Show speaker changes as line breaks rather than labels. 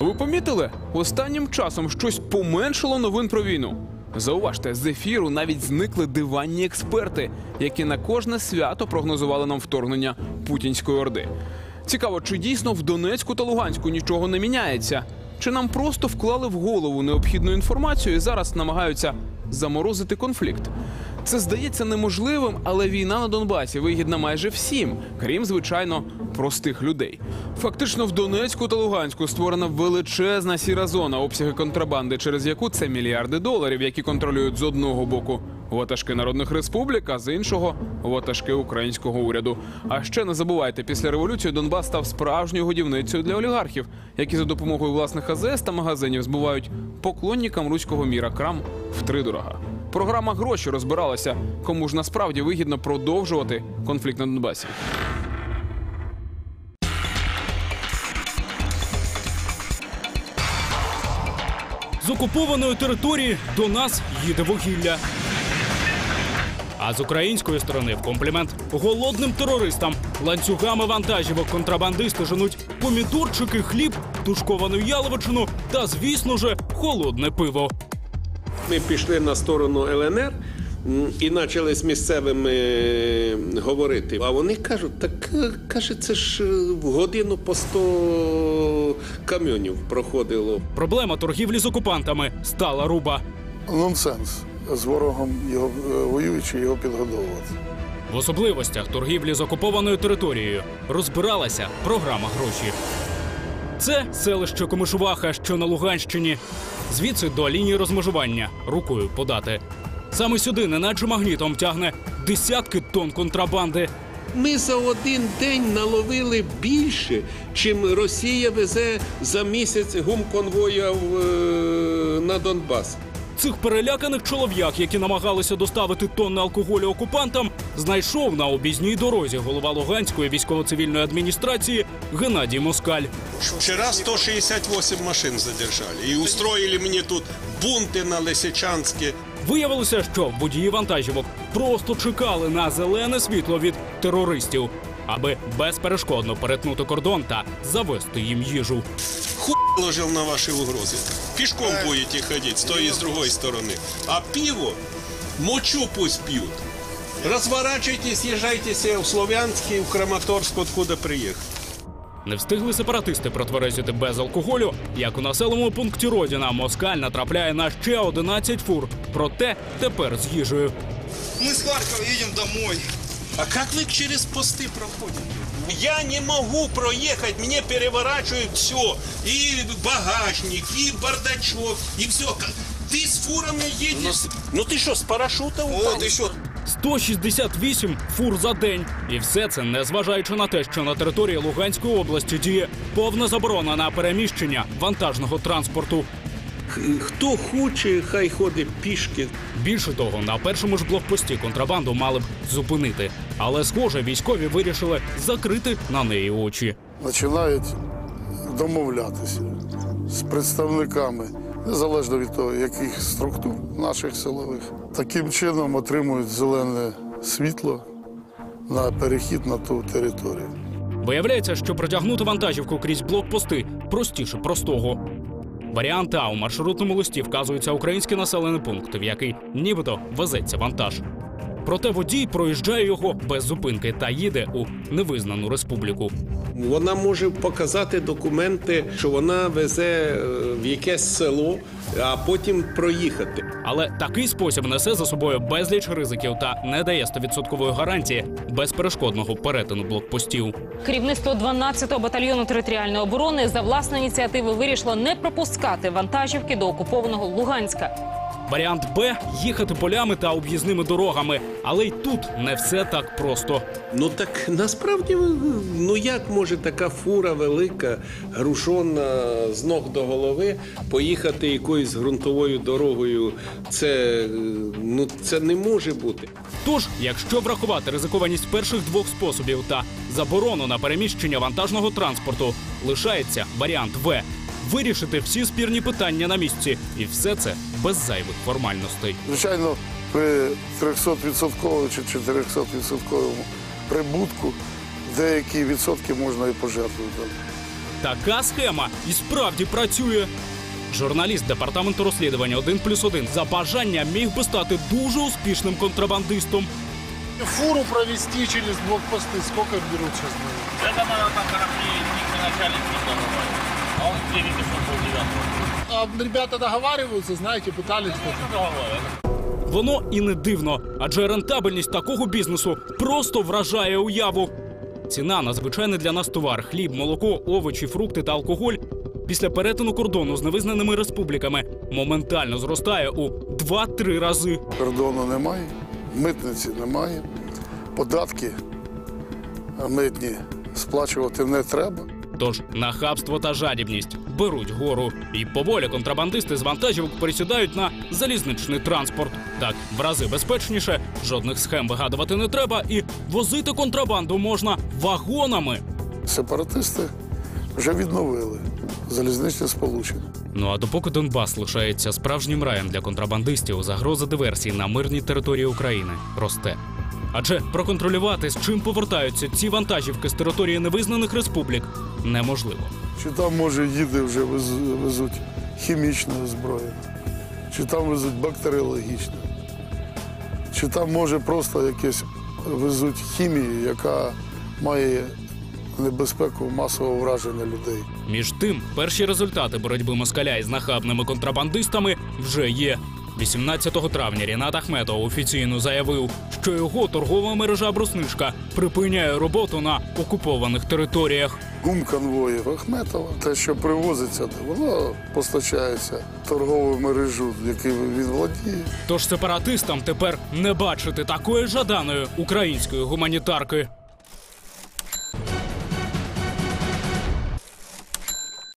Ви помітили? Останнім часом щось поменшало новин про війну. Зауважте, з ефіру навіть зникли диванні експерти, які на кожне свято прогнозували нам вторгнення путінської орди. Цікаво, чи дійсно в Донецьку та Луганську нічого не міняється? Чи нам просто вклали в голову необхідну інформацію і зараз намагаються заморозити конфлікт? Це здається неможливим, але війна на Донбасі вигідна майже всім, крім звичайно простих людей. Фактично, в Донецьку та Луганську створена величезна сіра зона, обсяги контрабанди, через яку це мільярди доларів, які контролюють з одного боку ватажки народних республік, а з іншого ватажки українського уряду. А ще не забувайте, після революції Донбас став справжньою годівницею для олігархів, які за допомогою власних АЗС та магазинів збувають поклонникам руського міра крам втридорога. Програма гроші розбиралася, кому ж насправді вигідно продовжувати конфлікт на Донбасі.
З окупованої території до нас їде вугілля. А з української сторони в комплімент голодним терористам ланцюгами вантажівок контрабандисти женуть помідорчики, хліб, тушковану яловичину та, звісно же, холодне пиво.
Ми пішли на сторону ЛНР і почали з місцевими е, говорити. А вони кажуть, так е, каже, це ж е, в годину по 100 камйонів проходило.
Проблема торгівлі з окупантами стала руба.
Нонсенс. З ворогом його воюючи, його підгодовувати.
В особливостях торгівлі з окупованою територією розбиралася програма гроші. Це селище Комишуваха, що на Луганщині. Звідси до лінії розмежування рукою подати. Саме сюди, неначе магнітом, тягне десятки тонн контрабанди.
Ми за один день наловили більше, чим Росія везе за місяць гумконвоя е, на Донбас.
Цих переляканих чолов'як, які намагалися доставити тонни алкоголю окупантам, знайшов на обізній дорозі голова Луганської військово-цивільної адміністрації Геннадій Москаль.
Вчера 168 машин задержали и устроили мне тут бунты на Лисичанске.
Виявилося, що водії вантажівок просто чекали на зелене світло від терористів, аби безперешкодно перетнути кордон та завести їм їжу.
Хуй положил на ваши угрозы. Пешком будете ходить с той и с другой стороны. А пиво, мочу пусть пьют. Разворачивайтесь, езжайте себе в Словянск и в Краматорск, откуда приехали.
Не встигли сепаратисти протверезити без алкоголю, як у населеному пункті Родіна Москаль натрапляє на ще 11 фур. Проте тепер з їжею.
Мы с Харькова едем домой.
А как вы через посты проходите? Я не могу проехать, мне переворачивают все. И багажник, и бардачок, и все. Ты с фурами едешь. Ну ты что, с парашюта упал?
Вот еще
168 фур за день. І все це незважаючи на те, що на території Луганської області діє повна заборона на переміщення вантажного транспорту.
Хто хоче, хай ходить пішки.
Більше того, на першому ж блокпості контрабанду мали б зупинити. Але, схоже, військові вирішили закрити на неї очі.
Починають домовлятися з представниками, незалежно від того, яких структур наших силових. Таким чином отримують зелене світло на перехід на ту територію.
Виявляється, що протягнути вантажівку крізь блокпости простіше простого. Варіант А у маршрутному листі вказується український населений пункт, в який нібито везеться вантаж. Проте водій проїжджає його без зупинки та їде у невизнану республіку.
Вона може показати документи, що вона везе е, в якесь село, а потім проїхати.
Але такий спосіб несе за собою безліч ризиків та не дає 100% гарантії безперешкодного перетину блокпостів.
Керівництво 12-го батальйону територіальної оборони за власної ініціативи вирішило не пропускати вантажівки до окупованого Луганська.
Варіант Б їхати полями та об'їзними дорогами, але й тут не все так просто.
Ну так насправді, ну як може така фура велика, грушона з ног до голови, поїхати якоюсь ґрунтовою дорогою? Це, ну, це не може бути.
Тож, якщо врахувати ризикованість перших двох способів та заборону на переміщення вантажного транспорту, лишається варіант В вирішити всі спірні питання на місці, і все це без зайвих формальностей.
Звичайно, при 300% чи 400% прибутку деякі відсотки можна і пожертвувати.
така схема і справді працює. Журналіст департаменту розслідування 1 плюс 1 за бажання міг би стати дуже успішним контрабандистом.
Фуру провести через блокпости, сколько беруть зараз?
Это надо там корабли, их начальник не договаривает. А
ребята договариваются, знаете, пытались.
Воно і не дивно, адже рентабельність такого бізнесу просто вражає уяву. Ціна на звичайний для нас товар хліб, молоко, овочі, фрукти та алкоголь після перетину кордону з невизнаними республіками моментально зростає у 2-3 рази.
Кордону немає, митниці немає, податки митні сплачувати не треба.
Тож нахабство та жадібність беруть гору, і поволі контрабандисти з вантажівок пересідають на залізничний транспорт. Так в рази безпечніше, жодних схем вигадувати не треба, і возити контрабанду можна вагонами.
Сепаратисти вже відновили залізничне сполучення.
Ну а допоки Донбас лишається справжнім раєм для контрабандистів, загроза диверсій на мирній території України росте. Адже проконтролювати, з чим повертаються ці вантажівки з території невизнаних республік, неможливо.
Чи там, може, їде вже везуть хімічну зброю, чи там везуть бактеріологічну, чи там, може, просто якесь везуть хімію, яка має небезпеку масового враження людей.
Між тим, перші результати боротьби москаля із нахабними контрабандистами вже є. 18 травня Рінат Ахметов офіційно заявив, що його торгова мережа Бруснишка припиняє роботу на окупованих територіях.
Гум конвоїв Ахметова, те, що привозиться, воно постачається торгову мережу, якою він володіє.
Тож сепаратистам тепер не бачити такої жаданої української гуманітарки.